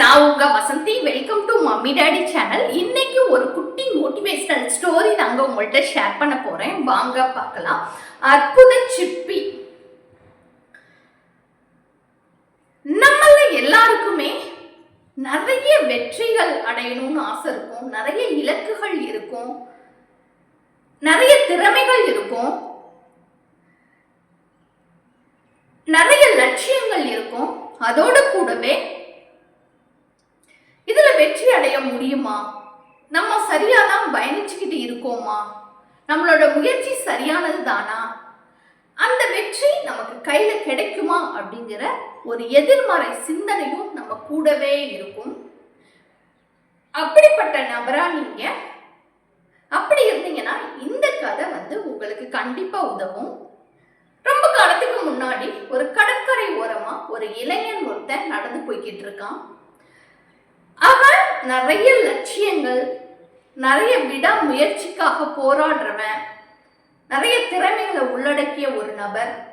நான் உங்க Vasanthi welcome to mummy daddy channel இன்னைக்கு ஒரு குட்டி மோட்டிவேஷனல் ஸ்டோரி தாங்க உங்கள்கிட்ட ஷேர் பண்ண போறேன். வாங்க பார்க்கலாம். அற்புத சிற்பி. நம்மள எல்லாருக்குமே நிறைய வெற்றிகள் அடையணும்னு ஆசை இருக்கும். நிறைய இலக்குகள் இருக்கும். நிறைய திறமைகள் இருக்கும். நிறைய லட்சியங்கள் இருக்கும். அதோடு கூடவே இதுல வெற்றி அடைய முடியுமா? நம்ம சரியா தான் பயணிச்சுக்கிட்டு இருக்கோமா? நம்மளோட முயற்சி சரியானது தானா அந்த வெற்றி நமக்கு கையில கிடைக்குமா அப்படிங்கிற ஒரு எதிர்மறை சிந்தனையும் நம்ம கூடவே இருக்கும். அப்படிப்பட்ட நபரா நீங்க அப்படி இருந்தீங்கன்னா இந்த கதை வந்து உங்களுக்கு கண்டிப்பா உதவும். ரொம்ப காலத்துக்கு முன்னாடி ஒரு கடற்கரை ஓரமா ஒரு இளைஞன் ஒருத்தன் நடந்து போய்கிட்டு இருக்கான். நிறைய லட்சியங்கள் நிறைய விடாமுயற்சிக்காக போராடுறவன் நிறைய திறமைகளை உள்ளடக்கிய ஒரு நபர்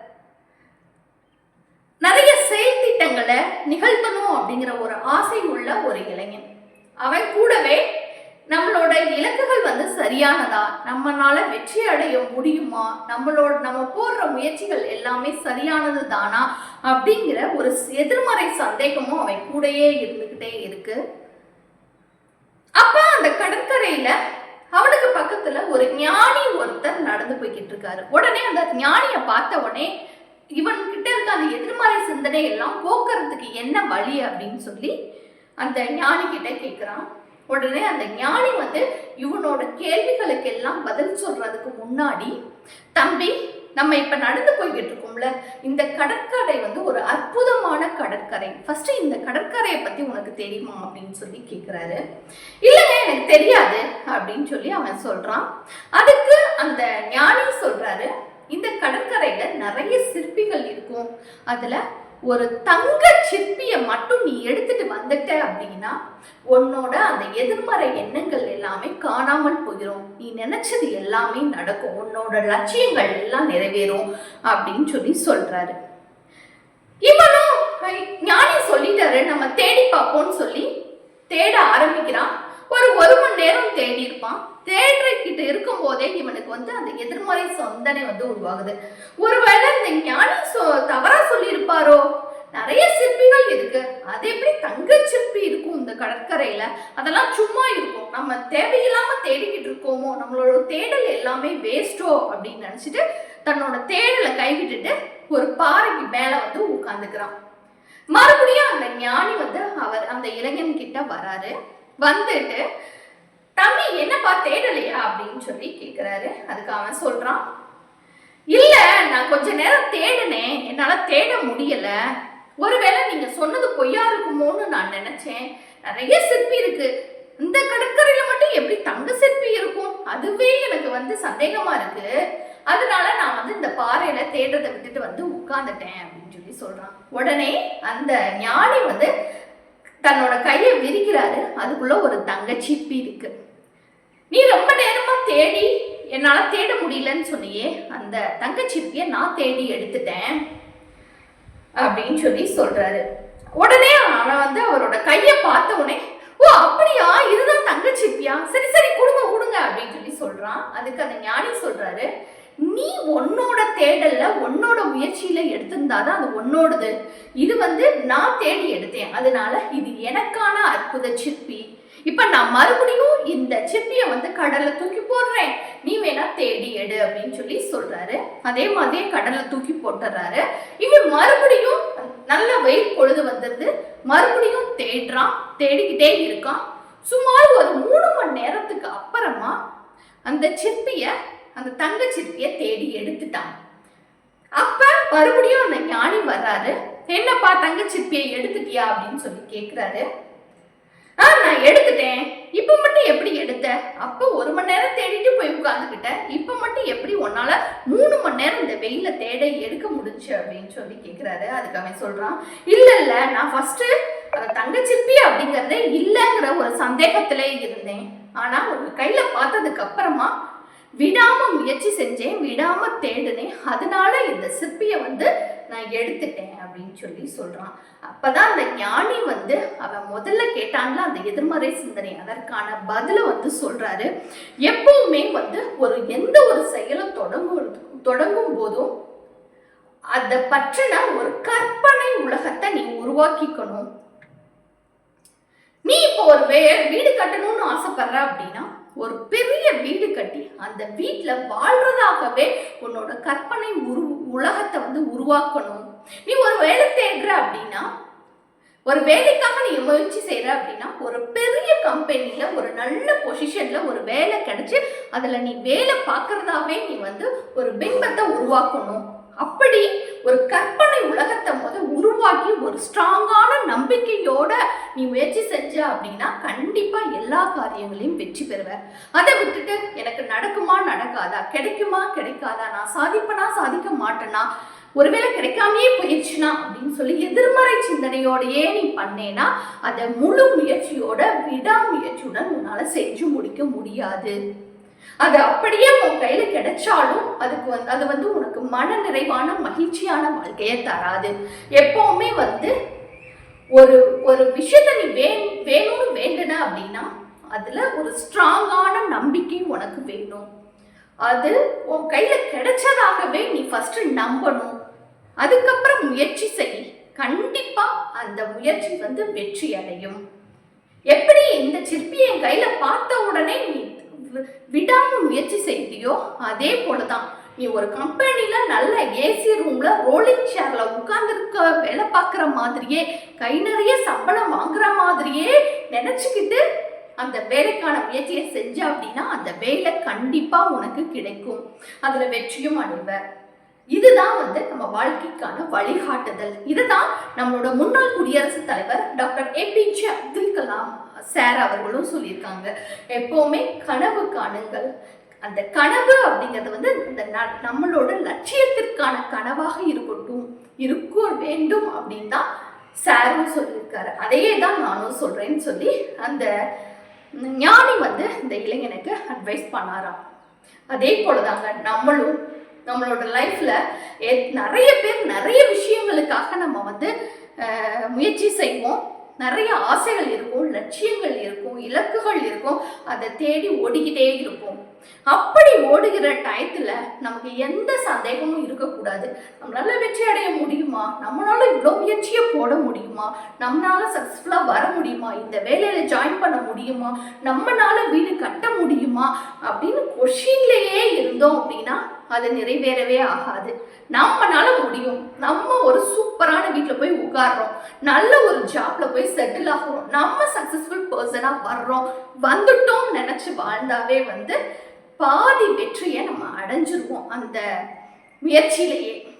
நிறைய செயல் திட்டங்களை நிகழ்த்தணும் அப்படிங்கிற ஒரு ஆசை உள்ள ஒரு இளைஞன். அவன் கூடவே நம்மளோட இலக்குகள் வந்து சரியானதா? நம்மளால வெற்றி அடைய முடியுமா? நம்மளோட நம்ம போடுற முயற்சிகள் எல்லாமே சரியானது தானா? அப்படிங்கிற ஒரு எதிர்மறை சந்தேகமும் அவன் கூடயே இருந்துகிட்டே இருக்கு. அப்ப அந்த கடற்கரையில அவனுக்கு பக்கத்துல ஒரு ஞானி ஒருத்தர் நடந்து போய்கிட்டு இருக்காரு. உடனே அந்த ஞானிய பார்த்த உடனே இவன் கிட்ட இருக்க அந்த எதிர்மறை சிந்தனை எல்லாம் போக்குறதுக்கு என்ன வழி அப்படின்னு சொல்லி அந்த ஞானி கிட்ட கேக்குறான். உடனே அந்த ஞானி வந்து இவனோட கேள்விகளுக்கு எல்லாம் பதில் சொல்றதுக்கு முன்னாடி தம்பி நம்ம இப்ப நடந்து போய்கிட்டு இருக்கோம்ல இந்த கடற்கரை வந்து ஒரு அற்புதமான கடற்கரை. ஃபர்ஸ்ட் இந்த கடற்கரையை பத்தி உனக்கு தெரியுமா அப்படின்னு சொல்லி கேக்குறாரு. இல்லைங்க எனக்கு தெரியாது அப்படின்னு சொல்லி அவன் சொல்றான். அதுக்கு அந்த ஞானி சொல்றாரு இந்த கடற்கரையில நிறைய சிற்பிகள் இருக்கும். அதுல ஒரு தங்க சிற்பியை மட்டும் நீ எடுத்துட்டு வந்துட்ட அப்படின்னா உன்னோட அந்த எதிர்மறை எண்ணங்கள் எல்லாமே காணாமல் போயிடும் நீ நினைச்சது எல்லாமே நடக்கும். உன்னோட லட்சியங்கள் எல்லாம் நிறைவேறும் அப்படின்னு சொல்லி சொல்றாரு. இவனும் ஞானி சொல்லிட்டாரு. நம்ம தேடி பார்ப்போம்னு சொல்லி தேட ஆரம்பிக்கிறான். ஒரு ஒரு மணி நேரம் தேடி இருப்பான். தேடிக்கிட்டு இருக்கும் போதே இவனுக்கு வந்து அந்த எதிர்மறை சொந்தனை வந்து உருவாகுது. ஒருவேளை இந்த ஞானி சொ தவறா சொல்லியிருப்பாரோ? நிறைய சிற்பிகள் இருக்கு. அது எப்படி தங்க சிற்பி இருக்கும் இந்த கடற்கரையில? அதெல்லாம் சும்மா இருக்கும். நம்ம தேவையில்லாம தேடிக்கிட்டு இருக்கோமோ? நம்மளோட தேடல் எல்லாமே வேஸ்டோ அப்படின்னு நினைச்சிட்டு தன்னோட தேடலை கைவிட்டுட்டு ஒரு பாறைக்கு மேல வந்து உட்காந்துக்கிறான் மறுபடியும் அந்த ஞானி வந்து அவர் அந்த இளைஞன் கிட்ட வராரு. வந்துட்டு தம்பி என்னப்பா தேடலையா அப்படின்னு சொல்லி கேட்குறாரு அதுக்கு அவன் சொல்றான் இல்ல நான் கொஞ்ச நேரம் தேடினேன் என்னால தேட முடியல. ஒருவேளை நீங்க சொன்னது பொய்யா இருக்குமோன்னு நான் நினைச்சேன். நிறைய சிற்பி இருக்கு. இந்த கடற்கரையில மட்டும் எப்படி தங்க சிற்பி இருக்கும்? அதுவே எனக்கு வந்து சந்தேகமா இருக்கு. அதனால நான் வந்து இந்த பாறையில தேடுறதை விட்டுட்டு வந்து உட்கார்ந்துட்டேன் அப்படின்னு சொல்லி சொல்றான். உடனே அந்த ஞானி வந்து தன்னோட கையை விரிக்கிறாரு. அதுக்குள்ள ஒரு தங்க சிப்பி இருக்கு. நீ ரொம்ப நேரமா தேடி என்னால தேட முடியலன்னு சொன்னியே அந்த தங்கச்சிப்பிய நான் தேடி எடுத்துட்டேன் அப்படின்னு சொல்லி சொல்றாரு. உடனே அவன் வந்து அவரோட கையை பார்த்த உடனே ஓ அப்படியா? இதுதான் தங்கச்சிப்பியா சரி சரி கொடுங்க கொடுங்க அப்படின்னு சொல்லி சொல்றான். அதுக்கு அந்த ஞானி சொல்றாரு நீ உன்னோட தேடல்ல உன்னோட முயற்சியில எடுத்திருந்தாதான் அது உன்னோடது. இது வந்து நான் தேடி எடுத்தேன். அதனால இது எனக்கான அற்புத சிற்பி. இப்போ நான் மறுபடியும் இந்த சிப்பியை வந்து கடல்ல தூக்கி போடுறேன். நீ வேணா தேடி எடு அப்படின்னு சொல்லி சொல்றாரு. அதே மாதிரியே கடல்ல தூக்கி போட்டுறாரு. இவன் மறுபடியும் நல்ல வெயில் பொழுது வந்தது மறுபடியும் தேடுறான். தேடிக்கிட்டே இருக்கான். சுமார் ஒரு மூணு மணி நேரத்துக்கு அப்புறமா அந்த சிற்பிய அந்த தங்க சிற்பிய தேடி எடுத்துட்டான். அப்ப மறுபடியும் அந்த ஞானி வர்றாரு. என்னப்பா தங்க சிற்பியை எடுத்துட்டியா அப்படின்னு சொல்லி கேக்குறாரு. ஆ நான் எடுத்துட்டேன். இப்போ மட்டும் எப்படி எடுத்த? அப்போ ஒரு மணி நேரம் தேடிட்டு போய் உட்காந்துக்கிட்ட இப்போ மட்டும் எப்படி உன்னால மூணு மணி நேரம் இந்த வெயில தேட எடுக்க முடிஞ்சு அப்படின்னு சொல்லி கேட்குறாரு அதுக்கு அவன் சொல்றான். இல்ல இல்ல நான் ஃபர்ஸ்ட் தங்கச்சிப்பி அப்படிங்கறதே இல்லைங்கிற ஒரு சந்தேகத்திலே இருந்தேன். ஆனா உங்க கையில பார்த்ததுக்கு அப்புறமா விடாம முயற்சி செஞ்சேன் விடாம தேடினேன். அதனால இந்த சிற்பியை வந்து நான் எடுத்துட்டேன். அப்படின்னு சொல்லி சொல்றான். அப்பதான் அந்த ஞானி வந்து அவன் முதல்ல கேட்டான்ல அந்த எதிர்மறை சிந்தனை அதற்கான பதில வந்து சொல்றாரு. எப்பவுமே வந்து ஒரு எந்த ஒரு செயலை தொடங்கும் தொடங்கும் போதும் அதை பற்றின ஒரு கற்பனை உலகத்தை நீ உருவாக்கிக்கணும். நீ இப்போ ஒரு வே வீடு கட்டணும்னு ஆசைப்படுற அப்படின்னா ஒரு பெரிய வீடு கட்டி அந்த வீட்டில் வாழ்றதாகவே உன்னோட கற்பனை உரு உலகத்தை வந்து உருவாக்கணும். நீ ஒரு வேலை தேடுற அப்படின்னா ஒரு வேலைக்காக நீ முயற்சி செய்யற அப்படின்னா ஒரு பெரிய கம்பெனியில் ஒரு நல்ல பொசிஷனில் ஒரு வேலை கிடைச்சி அதுல நீ வேலை பார்க்கறதாவே நீ வந்து ஒரு பிம்பத்தை உருவாக்கணும். அப்படி ஒரு கற்பனை உலகத்தை முதல் உருவாக்கி ஒரு ஸ்ட்ராங்கான நம்பிக்கையோட நீ முயற்சி செஞ்ச அப்படின்னா கண்டிப்பா எல்லா காரியங்களையும் வெற்றி பெறுவ. அதை விட்டுட்டு எனக்கு நடக்குமா நடக்காதா? கிடைக்குமா கிடைக்காதா? நான் சாதிப்பனா சாதிக்க மாட்டேனா? ஒருவேளை கிடைக்காமையே போயிடுச்சுனா அப்படின்னு சொல்லி எதிர்மறை சிந்தனையோடையே நீ பண்ணேனா அதை முழு முயற்சியோட விடாமுயற்சியுடன் உன்னால செஞ்சு முடிக்க முடியாது. அது அப்படியே உன் கையில கிடைச்சாலும் அதுக்கு வந்து அது வந்து உனக்கு மன நிறைவான மகிழ்ச்சியான வாழ்க்கையை தராது. எப்பவுமே வந்து ஒரு ஒரு விஷயத்த நீ வே வேணும்னு வேண்டுன அப்படின்னா அதுல ஒரு ஸ்ட்ராங்கான நம்பிக்கை உனக்கு வேணும். அது உன் கையில கிடைச்சதாகவே நீ ஃபர்ஸ்ட் நம்பணும். அதுக்கப்புறம் முயற்சி செய். கண்டிப்பா அந்த முயற்சி வந்து வெற்றி அடையும் எப்படி இந்த சிற்பி என் கையில பார்த்த உடனே நீ வி- விடாம முயற்சி செய்தியோ? அதே போலதான். நீ ஒரு கம்பெனில நல்ல ஏசி ரூம்ல ரோலிங் சேர்ல உட்கார்ந்துருக்க வேலை பார்க்குற மாதிரியே கை நிறைய சம்பளம் வாங்குற மாதிரியே நினைச்சுக்கிட்டு அந்த வேலைக்கான முயற்சியை செஞ்ச அப்படின்னா அந்த வேலை கண்டிப்பா உனக்கு கிடைக்கும். அதுல வெற்றியும் அடைவ. இதுதான் வந்து நம்ம வாழ்க்கைக்கான வழிகாட்டுதல். இதுதான் நம்மளோட முன்னாள் குடியரசுத் தலைவர் doctor APJ Abdul Kalam sir அவர்களும் சொல்லியிருக்காங்க. எப்போவுமே கனவு காணுங்கள். அந்த கனவு அப்படிங்கிறது வந்து இந்த ந- நம்மளோட லட்சியத்திற்கான கனவாக இருக்கட்டும் இருக்க வேண்டும் அப்படின்னு தான் சாரும் சொல்லியிருக்காரு. அதையே தான் நானும் சொல்றேன்னு சொல்லி அந்த ஞானி வந்து இந்த இளைஞனுக்கு அட்வைஸ் பண்ணாராம். அதே போலதாங்க நம்மளும் நம்மளோட லைஃப்ல நிறைய பேர் நிறைய விஷயங்களுக்காக நம்ம வந்து முயற்சி செய்வோம். நிறைய ஆசைகள் இருக்கும் லட்சியங்கள் இருக்கும் இலக்குகள் இருக்கும். அதை தேடி ஓடிக்கிட்டே இருப்போம். அப்படி ஓடுகிற டயத்துல நமக்கு எந்த சந்தேகமும் இருக்கக்கூடாது. நம்மளால வெற்றி அடைய முடியுமா? நம்மளால இவ்வளோ முயற்சியை போட முடியுமா? நம்மளால சக்ஸஸ்ஃபுல்லா வர முடியுமா? இந்த வேலையில ஜாயின் பண்ண முடியுமா? நம்மளால வீடு கட்ட முடியுமா? அப்படின்னு கொஷின்லயே இருந்தோம் அப்படின்னா அது நிறைவேறவே ஆகாது. நம்மனால முடியும். நம்ம ஒரு சூப்பரான வீட்டில் போய் உட்காடுறோம் நல்ல ஒரு ஜாப்ல போய் செட்டில் ஆகிறோம். நம்ம சக்சஸ்ஃபுல் பர்சனா வர்றோம். வந்துட்டோம் நினைச்சு வாழ்ந்தாவே வந்து பாதி வெற்றியை நம்ம அடைஞ்சிருவோம் அந்த முயற்சியிலேயே.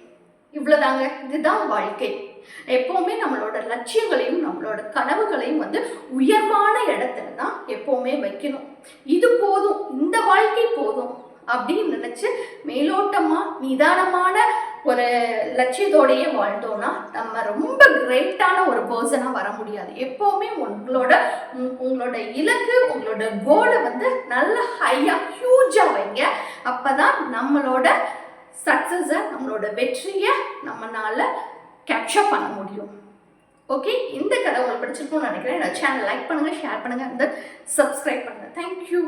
இவ்வளோதாங்க இதுதான் வாழ்க்கை. எப்போவுமே நம்மளோட லட்சியங்களையும் நம்மளோட கனவுகளையும் வந்து உயர்வான இடத்துல தான் எப்போவுமே வைக்கணும். இது போதும். இந்த வாழ்க்கை போதும். அப்படின்னு நினைச்சு மேலோட்டமா நிதானமான ஒரு லட்சியத்தோடையே வாழ்ந்தோம்னா நம்ம ரொம்ப கிரேட்டான ஒரு பர்சனாக வர முடியாது. எப்போவுமே உங்களோட உங்களோட இலக்கு உங்களோட கோலை வந்து நல்ல ஹையாக ஹியூஜாக வைங்க. அப்போ தான் நம்மளோட சக்ஸஸை நம்மளோட வெற்றியை நம்மளால் கேப்சர் பண்ண முடியும். ஓகே இந்த கதை உங்களுக்கு பிடிச்சிருக்கும்னு நினைக்கிறேன். என்னோட சேனல் லைக் பண்ணுங்கள் ஷேர் பண்ணுங்கள் அந்த சப்ஸ்கிரைப் பண்ணுங்கள் தேங்க்யூ